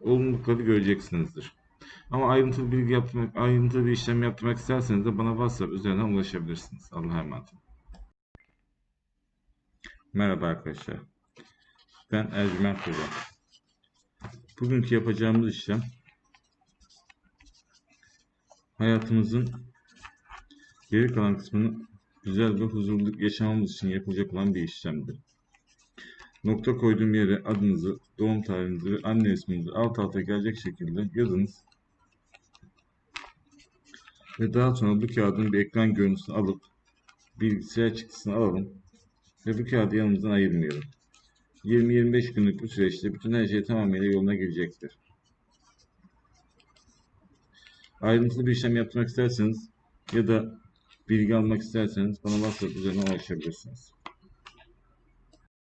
olumlulukları göreceksinizdir. Ama ayrıntılı bilgi yaptırmak, ayrıntılı bir işlem yaptırmak isterseniz de bana WhatsApp üzerinden ulaşabilirsiniz. Allah'a emanet olun. Merhaba arkadaşlar. Ben Ercüment Hoca. Bugünkü yapacağımız işlem hayatımızın geri kalan kısmını güzel ve huzurlu yaşamamız için yapılacak olan bir işlemdir. Nokta koyduğum yere adınızı, doğum tarihinizi ve anne isminizi alt alta gelecek şekilde yazınız. Ve daha sonra bu kağıdın bir ekran görüntüsünü alıp bilgisayar çıktısını alalım. Ve bu kağıdı yanımızdan ayırmayalım. 20-25 günlük bu süreçte bütün her şey tamamıyla yoluna girecektir. Ayrıntılı bir işlem yaptırmak isterseniz ya da bilgi almak isterseniz bana WhatsApp üzerinden ulaşabilirsiniz.